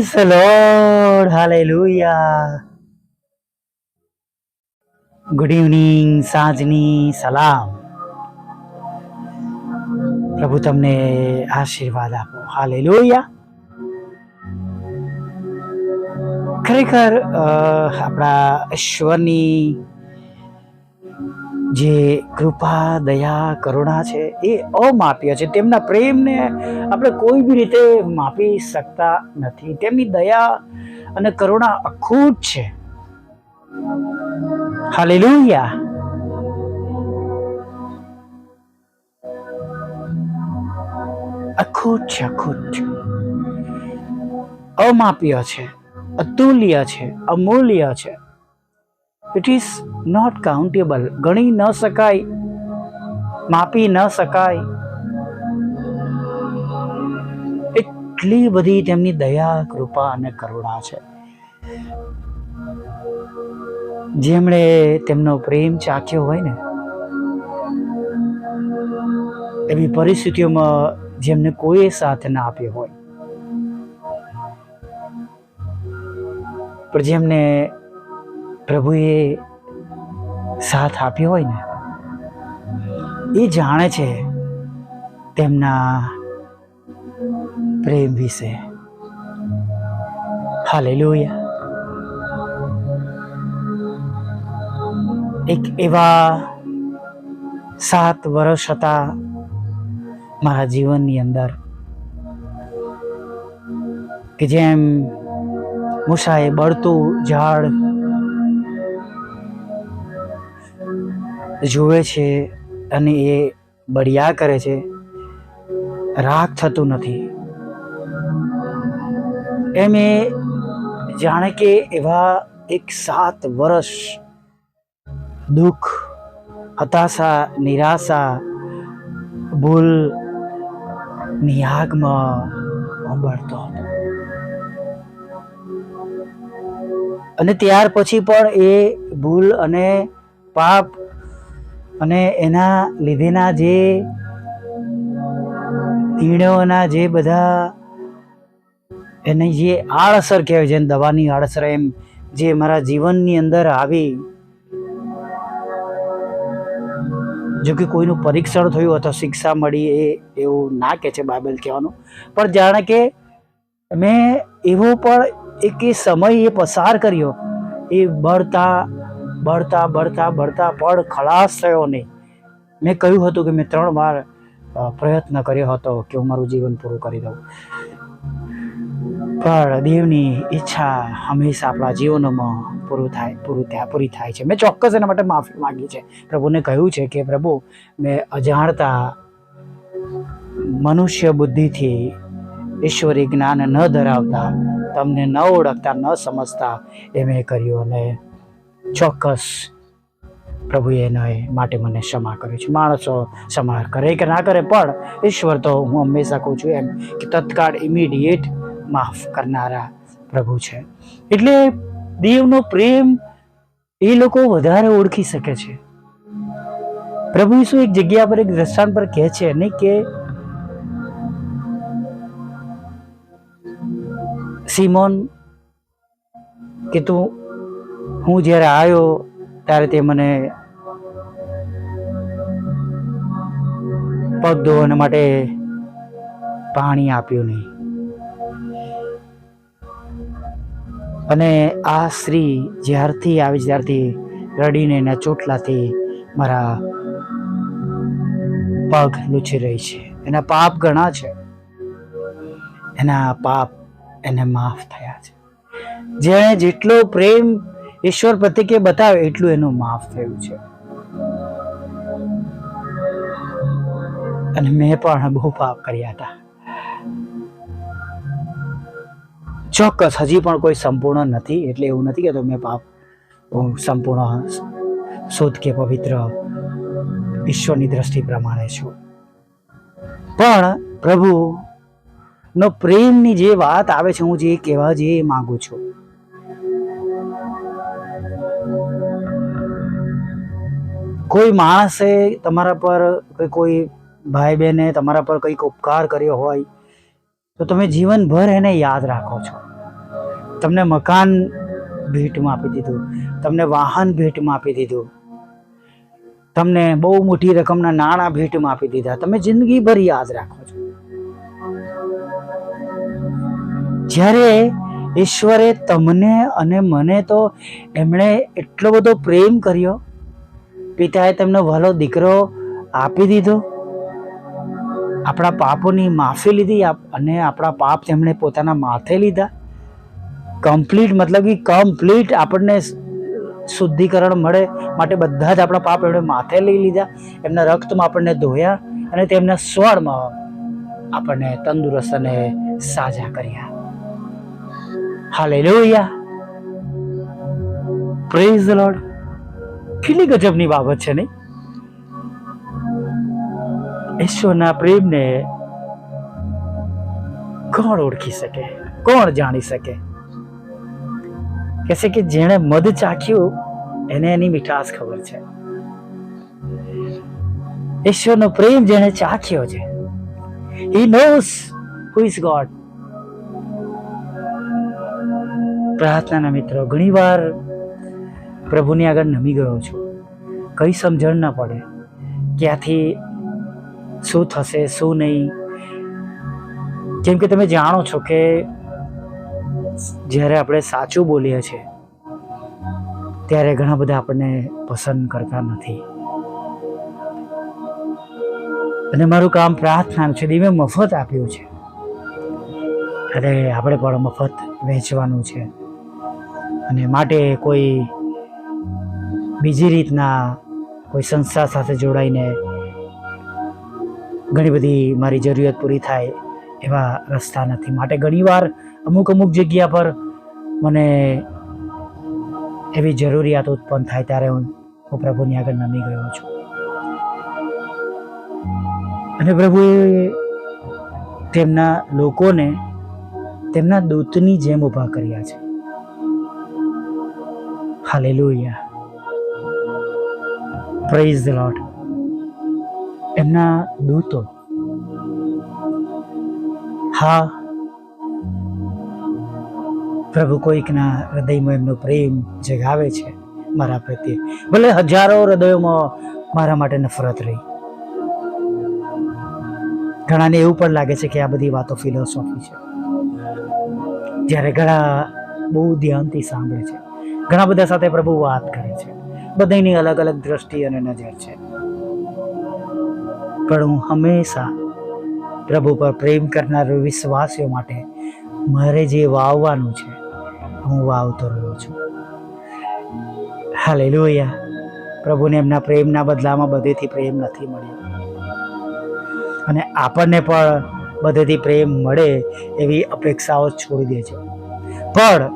Praise the Lord. Hallelujah. Good evening સાંજની સલામ પ્રભુ તમને આશીર્વાદ આપો હાલેલુયા ખરેખર અ, આપણા ઈશ્વરની જે કૃપા, દયા, કરુણા છે એ અમાપ્ય છે. તેમના પ્રેમને આપણે કોઈ બી રીતે માપી શકતા નથી. તેમની દયા અને કરુણા અખૂટ છે. હાલેલુયા. અખૂટ છે, અખૂટ અમાપ્ય છે, અતુલ્ય છે, અમૂલ્ય છે. ઇટ ઇઝ નોટ કાઉન્ટેબલ ગણી ન શકાય. માપી ન શકાય. એટલી બધી તેમની દયા, કૃપા અને કરુણા છે. જેમણે તેમનો પ્રેમ ચાખ્યો હોય ને, એવી પરિસ્થિતિઓમાં જેમને કોઈ સાથ ના આપ્યો હોય. પણ જેમને પ્રભુએ સાથ આપ્યો હોય ને, એ જાણે છે તેમના પ્રેમ વિશે. હાલેલુયા. એક એવા સાત વર્ષ હતા મારા જીવનની અંદર કે જેમ મૂસાએ બળતું ઝાડ જુએ છે અને એ બળિયા કરે છે, રાગ થતું નથી. એમ એ જાણે કે એવા એક સાત વર્ષ દુઃખ, હતાશા, નિરાશા, ભૂલ નિયાગમાં ઉંબળતો હતો. અને ત્યાર પછી પણ એ ભૂલ અને પાપ અને એના લીધેના જે નિર્ણયોના જે બધા એની જે આડઅસર કહેવાય છે દવાની આડઅસર એમ જે મારા જીવનની અંદર આવી, જો કે કોઈનું પરીક્ષણ થયું અથવા શિક્ષા મળી એ એવું ના કહે છે બાઇબલ કહેવાનું. પણ જાણે કે મેં એવો પણ એક સમય એ પસાર કર્યો, એ બળતા બળતા બળતા બળતા પણ ખલાસ થયો નહીં. મેં કહ્યું હતું કે મેં ત્રણ વાર પ્રયત્ન કર્યો હતો કે હું મારું જીવન પૂરું કરી દઉં. પણ દેવની ઈચ્છા હંમેશા આપણા જીવનમાં પૂરું થાય, પૂરું ત્યાં પૂરી થાય છે. મેં ચોક્કસ એના માટે માફી માંગી છે. પ્રભુને કહ્યું છે કે, પ્રભુ, મેં અજાણતા મનુષ્ય બુદ્ધિથી ઈશ્વરી જ્ઞાન ન ધરાવતા, તમને ન ઓળખતા, ન સમજતા, એ મેં કર્યું અને ચોક્કસ. પ્રભુએ એના માટે મને ક્ષમા કર્યું છે. માણસો ક્ષમા કરે કે ના કરે, પણ ઈશ્વર તો હું હંમેશા કહું છું એમ કે તત્કાળ ઇમિડિયેટ માફ કરનારા પ્રભુ છે. એટલે દેવનો પ્રેમ એ લોકો વધારે ઓળખી શકે છે. પ્રભુ ઈસુ એક જગ્યા પર, એક દ્રષ્ટાંત પર કહે છે નહીં કે સિમોન, કે તું હું જ્યારે આવ્યો ત્યારે તે મને પગ ધોવાના માટે પાણી આપ્યું નહીં. અને આ સ્ત્રી જ્યારથી આવી ત્યારથી રડીને એના ચોટલાથી મારા પગ લૂછી રહી છે. એના પાપ ઘણા છે. એના પાપ એને માફ થયા છે. જેણે જેટલો પ્રેમ ઈશ્વર પ્રત્યે બતાવે એટલું એનું માફ થયું છે. અને મેં પણ બહુ પાપ કર્યા હતા. ચોક્કસ હજી પણ કોઈ સંપૂર્ણ નથી, એટલે એવું નથી કે મેં પાપ સંપૂર્ણ શુદ્ધ કે પવિત્ર ઈશ્વરની દ્રષ્ટિ પ્રમાણે છું. પણ પ્રભુ નો પ્રેમની જે વાત આવે છે, હું જે કહેવા જે માંગુ છું કોઈ માણસે તમારા પર કે કોઈ ભાઈ બહેને તમારા પર કંઈક ઉપકાર કર્યો હોય, તો તમે જીવનભર એને યાદ રાખો છો. તમને મકાન ભેટમાં આપી દીધું, તમને વાહન ભેટમાં આપી દીધું, તમને બહુ મોટી રકમના નાણાં ભેટમાં આપી દીધા. તમે જિંદગીભર યાદ રાખો છો. જ્યારે ઈશ્વરે તમને અને મને તો એમણે એટલો બધો પ્રેમ કર્યો પિતાએ તેમનો ભલો દીકરો આપી દીધો. આપણા પાપોની માફી લીધી અને આપણા પાપ તેમણે પોતાના માથે લીધા. કમ્પ્લીટ મતલબ કે કમ્પ્લીટ આપણને શુદ્ધિકરણ મળે માટે બધા જ આપણા પાપ એમણે માથે લઈ લીધા. એમના રક્તમાં આપણને ધોયા અને તેમના સ્વરમાં આપણને તંદુરસ્ત અને સાજા કર્યા. હાલેલુયા પ્રેઝ લોર્ડ કેટલી ગજબની બાબત છે નહીં? ઈશ્વરના પ્રેમને કોણ ઓળખી શકે? કોણ જાણી શકે? કહેશે કે જેણે મધ ચાખ્યું, એને એની મીઠાશ ખબર છે. ઈશ્વરનો પ્રેમ જેણે ચાખ્યો છે he knows who is God પ્રાર્થનાના મિત્રો, ઘણીવાર પ્રભુની આગળ નમી ગયો છું. કઈ સમજણ ન પડે. ક્યાંથી, શું થશે, શું નહીં? જેમ કે તમે જાણો છો કે જ્યારે આપણે સાચું બોલીએ છીએ, ત્યારે ઘણા બધા આપણને પસંદ કરતા નથી. અને મારું કામ પ્રાર્થના છે, દીવે મફત આપ્યું છે. અને આપણે પણ મફત વેચવાનું છે. અને માટે કોઈ બીજી રીતના કોઈ સંસ્થા સાથે જોડાઈને ઘણી બધી મારી જરૂરિયાત પૂરી થાય એવા રસ્તા નથી. માટે ઘણીવાર અમુક અમુક જગ્યા પર મને એવી જરૂરિયાત ઉત્પન્ન થાય ત્યારે હું હું પ્રભુની આગળ નમી ગયો છું. અને પ્રભુએ તેમના લોકોને તેમના દૂતની જેમ ઊભા કર્યા છે. હાલેલુયા. પ્રેઝ ધ લોર્ડ એમના દૂતો, હા, પ્રભુ કોઈકના હૃદયમાં એમનો પ્રેમ જગાવે છે મારા પ્રત્યે. ભલે હજારો હૃદયોમાં મારા માટે નફરત રહી. ઘણાને એવું પણ લાગે છે કે આ બધી વાતો ફિલોસોફી છે. જ્યારે ઘણા બહુ ધ્યાનથી સાંભળે છે. ઘણા બધા સાથે પ્રભુ વાત કરે છે. બધાની અલગ અલગ દ્રષ્ટિ અને નજર છે. પણ હું હંમેશા પ્રભુ પર પ્રેમ કરનાર વિશ્વાસીઓ માટે મારે જે વાવવાનું છે, હું વાવતો રહ્યો છું. હાલેલુયા. પ્રભુને એમના પ્રેમના બદલામાં બધેથી પ્રેમ નથી મળ્યો. અને આપણને પણ બધેથી પ્રેમ મળે એવી અપેક્ષાઓ છોડી દે છે. પણ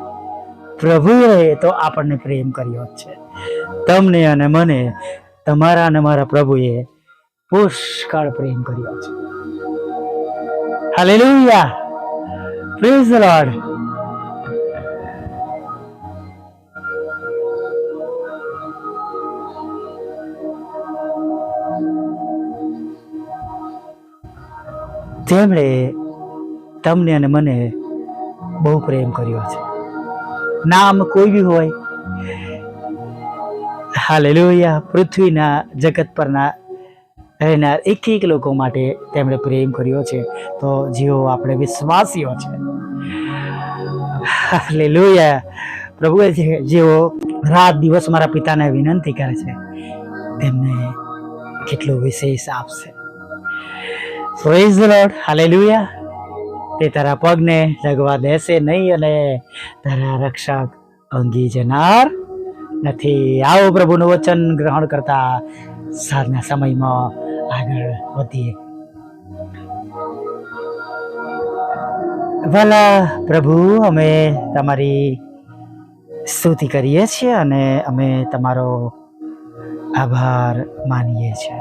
પ્રભુએ તો આપણને પ્રેમ કર્યો જ છે. તમને અને મને, તમારા અને મારા પ્રભુએ પુષ્કળ પ્રેમ કર્યો છે. હાલેલુયા પ્રેઝ ધ લોર્ડ તેમણે તમને અને મને બહુ પ્રેમ કર્યો છે. નામ કોઈ બી હોય હાલેલુયા. પૃથ્વીના જગત પરના રહેનાર એક એક લોકો માટે તેમણે પ્રેમ કર્યો છે. તો જેઓ આપણે વિશ્વાસીઓ છે. હાલેલુયા. પ્રભુએ જે- જેઓ રાત દિવસ મારા પિતાને વિનંતી કરે છે, તેમને કેટલો વિશેષ આપશે. Praise the lord hallelujah. તે તારા પગને લગવા દેશે નહીં અને તારા રક્ષક અંગી જનાર નથી. આવો પ્રભુનું વચન ગ્રહણ કરતા સાંજના સમયમાં આગળ વધીએ. વાલા પ્રભુ, અમે તમારી સ્તુતિ કરીએ છીએ અને અમે તમારો આભાર માનીએ છીએ.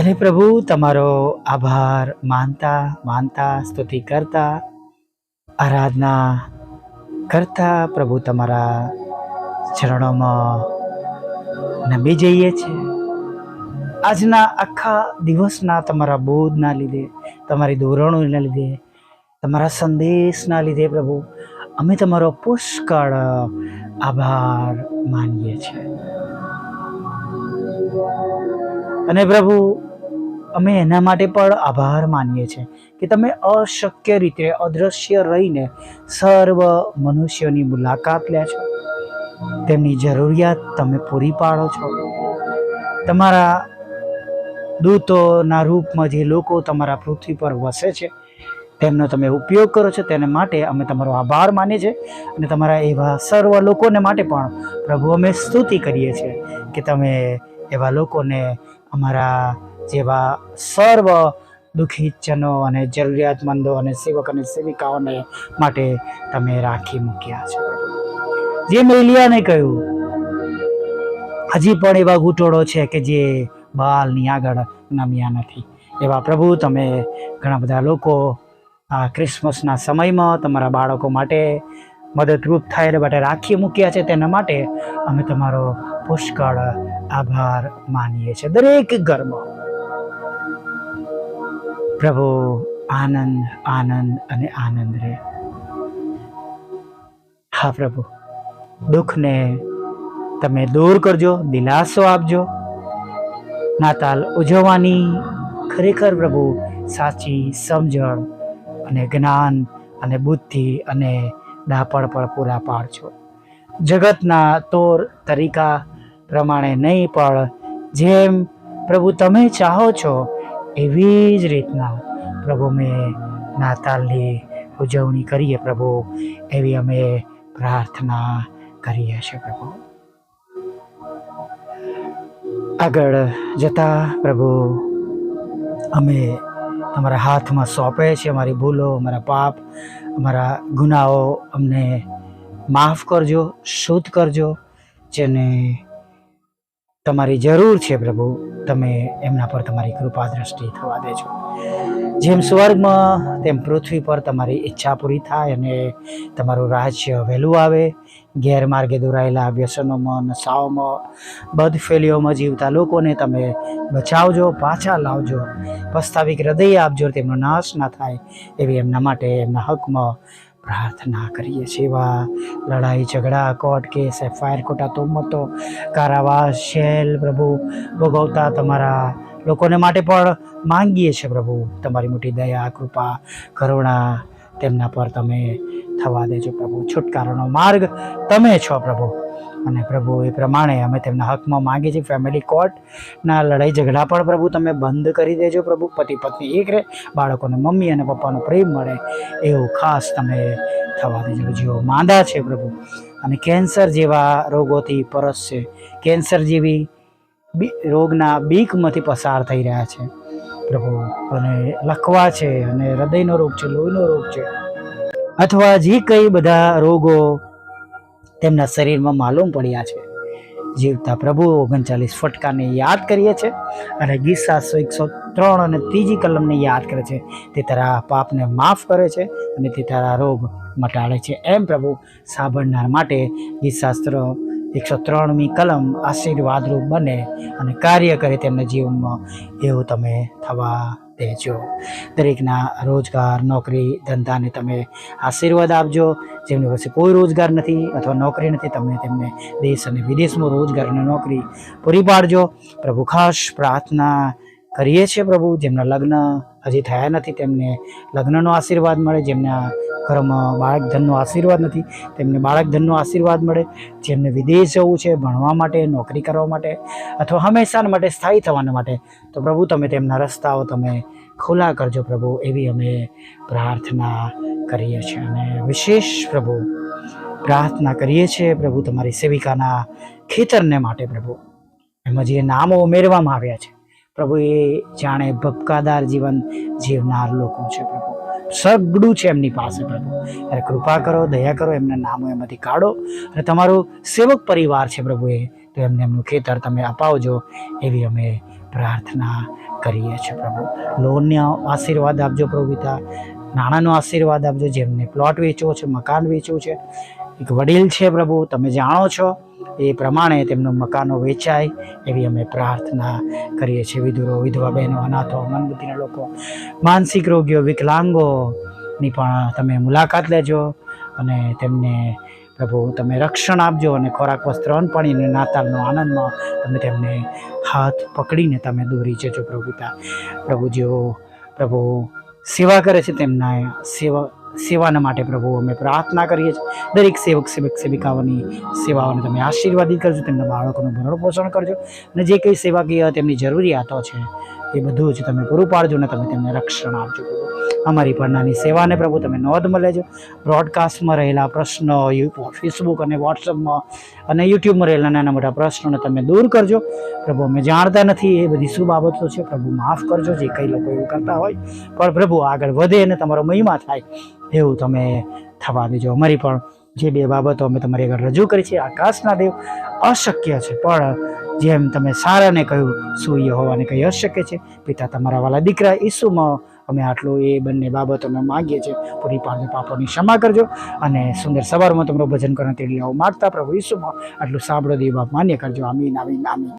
અને પ્રભુ, તમારો આભાર માનતા માનતા, સ્તુતિ કરતા, આરાધના કરતા પ્રભુ તમારા ચરણોમાં નમી જઈએ છીએ આજના આખા દિવસના તમારા બોધના લીધે, તમારી ધોરણોના લીધે, તમારા સંદેશના લીધે પ્રભુ, અમે તમારો પુષ્કળ આભાર માનીએ છીએ. અને પ્રભુ અમે એના માટે પણ આભાર માનીએ છીએ કે તમે અશક્ય રીતે અદૃશ્ય રહીને સર્વ મનુષ્યોની મુલાકાત લે છો. તેમની જરૂરિયાત તમે પૂરી પાડો છો. તમારા દૂતોના રૂપમાં જે લોકો તમારા પૃથ્વી પર વસે છે, તેમનો તમે ઉપયોગ કરો છો, તેને માટે અમે તમારો આભાર માનીએ છીએ અને તમારા એવા સર્વ લોકોને માટે પણ પ્રભુ અમે સ્તુતિ કરીએ છીએ કે તમે એવા લોકોને અમારા જેવા સર્વ દુઃખી જનો અને જરૂરિયાતમંદો અને સેવક અને સેવિકાઓને માટે તમે રાખી મૂક્યા છે. જે મેલિયાને કહ્યું, હજી પણ એવા ઘૂંટોળો છે કે જે બાલની આગળ નમ્યા નથી. એવા પ્રભુ, તમે ઘણા બધા લોકો આ ક્રિસમસના સમયમાં તમારા બાળકો માટે મદદરૂપ થાય એ માટે રાખી મૂક્યા છે, તેના માટે અમે તમારો પુષ્કળ આભાર માનીએ છીએ. દરેક ઘરમાં પ્રભુ, આનંદ આનંદ અને આનંદ રહે હા પ્રભુ, દુઃખને તમે દૂર કરજો, દિલાસો આપજો. નાતાલ ઉજવવાની ખરેખર પ્રભુ સાચી સમજણ અને જ્ઞાન અને બુદ્ધિ અને ડાપણ પણ પૂરા પાડજો. જગતના તોર તરીકા પ્રમાણે નહીં, પણ જેમ પ્રભુ તમે ચાહો છો એવી જ રીતના પ્રભુ મેં નાતાલની ઉજવણી કરીએ પ્રભુ, એવી અમે પ્રાર્થના કરીએ છીએ પ્રભુ. આગળ જતા પ્રભુ, અમે તમારા હાથમાં સોંપે છે અમારી ભૂલો, અમારા પાપ, અમારા ગુનાઓ અમને માફ કરજો, શુદ્ધ કરજો, જેને તમારી જરૂર છે પ્રભુ. તમે એમના પર તમારી કૃપા દ્રષ્ટિ થવા દેજો. જેમ સ્વર્ગમાં, તેમ પૃથ્વી પર તમારી ઈચ્છા પૂરી થાય અને તમારું રાજ્ય વહેલું આવે. ગેરમાર્ગે દોરાયેલા વ્યસનોમાં, નશાઓમાં, બદફેલીઓમાં જીવતા લોકોને તમે બચાવજો, પાછા લાવજો. પસ્તાવિક હૃદય આપજો, તેમનો નાશ ના થાય એવી એમના માટે એમના હકમાં પ્રાર્થના કરીએ એવા લડાઈ, ઝઘડા, કોર્ટ કેસ, એફઆઈઆર ખોટા તોમતો કારાવાસ, શેલ, પ્રભુ, ભોગવતા તમારા લોકોને માટે પણ માંગીએ છીએ પ્રભુ. તમારી મોટી દયા, કૃપા, કરુણા તેમના પર તમે થવા દેજો પ્રભુ. છુટકારાનો માર્ગ તમે છો પ્રભુ. અને પ્રભુ એ પ્રમાણે અમે તેમના હકમાં માંગીએ છીએ. ફેમિલી કોર્ટના લડાઈ ઝઘડા પણ પ્રભુ તમે બંધ કરી દેજો પ્રભુ. પતિ પત્ની એક રહે, બાળકોને મમ્મી અને પપ્પાનો પ્રેમ મળે, એવું ખાસ તમે થવા દેજો. જેઓ માંદા છે પ્રભુ અને કેન્સર જેવા રોગોથી પરસ છે. કેન્સર જેવી રોગના બીકમાંથી પસાર થઈ રહ્યા છે પ્રભુ. અને લખવા છે અને હૃદયનો રોગ છે, લોહીનો રોગ છે. અથવા જે કંઈ બધા રોગો તેમના શરીરમાં માલુમ પડ્યા છે. જીવતા પ્રભુ ઓગણચાલીસ ફટકાને યાદ કરીએ છીએ અને સાતસો એકસો ત્રણ અને ત્રીજી કલમને યાદ કરે છે. તે તારા પાપને માફ કરે છે અને તે તારા રોગ મટાડે છે. એમ પ્રભુ સાંભળનાર માટે ગીતશાસ્ત્ર એકસો ત્રણમી કલમ આશીર્વાદરૂપ બને અને કાર્ય કરે તેમના જીવનમાં. એવું તમે થવા દેજો. દરેકના રોજગાર, નોકરી, ધંધાને તમે આશીર્વાદ આપજો. જેમની પાસે કોઈ રોજગાર નથી અથવા નોકરી નથી તમે તેમને દેશ અને વિદેશમાં રોજગાર અને નોકરી પૂરી પાડજો. પ્રભુ, ખાસ પ્રાર્થના કરીએ છીએ પ્રભુ, જેમના લગ્ન હજી થયા નથી, તેમને લગ્નનો આશીર્વાદ મળે, જેમના ઘરમાં બાળક ધનનો આશીર્વાદ નથી. તેમને બાળક ધનનો આશીર્વાદ મળે, જેમને વિદેશ જવું છે, ભણવા માટે, નોકરી કરવા માટે, અથવા હંમેશા માટે, સ્થાયી થવાના માટે, તો પ્રભુ તમે તેમના રસ્તાઓ તમે ખુલ્લા કરજો પ્રભુ, એવી અમે પ્રાર્થના કરીએ છીએ. અને વિશેષ પ્રભુ, પ્રાર્થના કરીએ છીએ પ્રભુ તમારી સેવિકાના ખેતરને માટે પ્રભુ. એમાં જે નામો ઉમેરવામાં આવ્યા છે, પ્રભુ એ જાણે ભપકાદાર જીવન જીવનાર લોકો છે પ્રભુ. સગડું છે એમની પાસે પ્રભુ. ત્યારે કૃપા કરો, દયા કરો, એમના નામો એમાંથી કાઢો. અને તમારું સેવક પરિવાર છે પ્રભુ એ તો એમને એમનું ખેતર તમે અપાવજો એવી અમે પ્રાર્થના કરીએ છીએ પ્રભુ. લોનનો આશીર્વાદ આપજો પ્રભુ પિતા. નાણાંનો આશીર્વાદ આપજો જેમને પ્લોટ વેચવો છે, મકાન વેચવું છે. એક વડીલ છે પ્રભુ, તમે જાણો છો. એ પ્રમાણે તેમનું મકાનો વેચાય એવી અમે પ્રાર્થના કરીએ છીએ. વિધુરો, વિધવા બહેનો, અનાથો, મનબુદ્ધિના લોકો, માનસિક રોગીઓ, વિકલાંગોની પણ તમે મુલાકાત લેજો અને તેમને પ્રભુ તમે રક્ષણ આપજો અને ખોરાક, વસ્ત્ર, અન્ન પાણીને નાતાલનો આનંદમાં તમે તેમને હાથ પકડીને તમે દોરી જજો પ્રભુ પિતા પ્રભુ જેઓ પ્રભુ સેવા કરે છે તેમના સેવા સેવાના માટે પ્રભુ અમે પ્રાર્થના કરીએ છીએ. દરેક સેવક સેવક, સેવિકાઓની સેવાઓને તમે આશીર્વાદિત કરજો, તેમના બાળકોનું ભરણ પોષણ કરજો અને જે કંઈ સેવાકીય તેમની જરૂરિયાતો છે એ બધું જ તમે પૂરું પાડજો અને તમે તેમને રક્ષણ આપજો. અમારી પર નાની સેવાને પ્રભુ તમે નોંધમાં લેજો બ્રોડકાસ્ટમાં રહેલા પ્રશ્નો ફેસબુક અને વોટ્સઅપમાં અને યુટ્યુબમાં રહેલા નાના મોટા પ્રશ્નોને તમે દૂર કરજો. પ્રભુ, અમે જાણતા નથી, એ બધી શું બાબતો છે? પ્રભુ, માફ કરજો, જે કઈ લોકો એવું કરતા હોય. પણ પ્રભુ, આગળ વધે અને તમારો મહિમા થાય, એવું તમે થવા દેજો. અમારી પણ જે બે બાબતો અમે તમારી આગળ રજૂ કરી છે, આકાશના દેવ અશક્ય છે. પણ જેમ તમે સારાને કહ્યું સૂર્ય હોવાને કહી અશક્ય છે? પિતા તમારા વાલા દીકરા ઈસુમાં અમે આટલું એ બંને બાબતો અમે માગીએ છીએ. પૂરી પાડજો પાપોની ક્ષમા કરજો અને સુંદર સવારમાં તમારું ભજન કરવાનું તેડી આવું. માગતા પ્રભુ ઈસુમાં આટલું સાંભળો દેવ માન્ય કરજો. આમીન આમીન આમીન.